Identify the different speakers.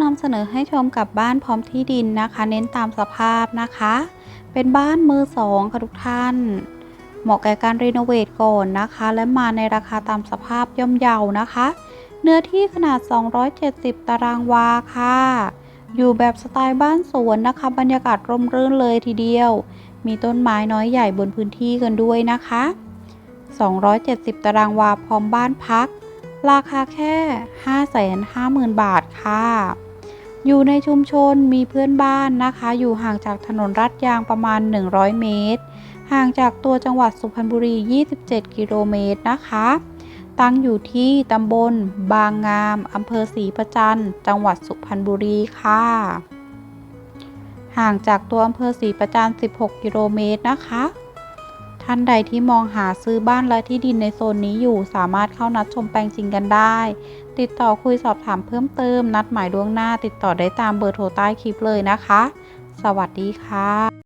Speaker 1: นำเสนอให้ชมกับบ้านพร้อมที่ดินนะคะ เน้นตามสภาพนะคะ เป็นบ้านมือสองค่ะทุกท่าน เหมาะแก่การรีโนเวทก่อนนะคะ และมาในราคาตามสภาพย่อมเยานะคะ เนื้อที่ขนาด 270 ตารางวาค่ะ อยู่แบบสไตล์บ้านสวนนะคะ บรรยากาศร่มรื่นเลยทีเดียว มีต้นไม้น้อยใหญ่บนพื้นที่กันด้วยนะคะ 270 ตารางวาพร้อมบ้านพัก ราคาแค่ 550,000 บาทค่ะ อยู่ในชุมชนมีเพื่อนบ้านนะคะ อยู่ห่างจากถนนรัดยางประมาณ 100 เมตร ห่างจากตัวจังหวัดสุพรรณบุรี 27 กิโลเมตรนะคะ ตั้งอยู่ที่ตำบล บางงามอำเภอศรีประจันจังหวัดสุพรรณบุรีค่ะ ห่างจากตัวอำเภอศรีประจัน16 กิโลเมตรนะคะ ท่านใดที่มองหาซื้อบ้านและที่ดินในโซนนี้อยู่ สามารถเข้านัดชมแปลงจริงกันได้ ติดต่อคุยสอบถามเพิ่มเติม นัดหมายล่วงหน้า ติดต่อได้ตามเบอร์โทรใต้คลิปเลยนะคะ สวัสดีค่ะ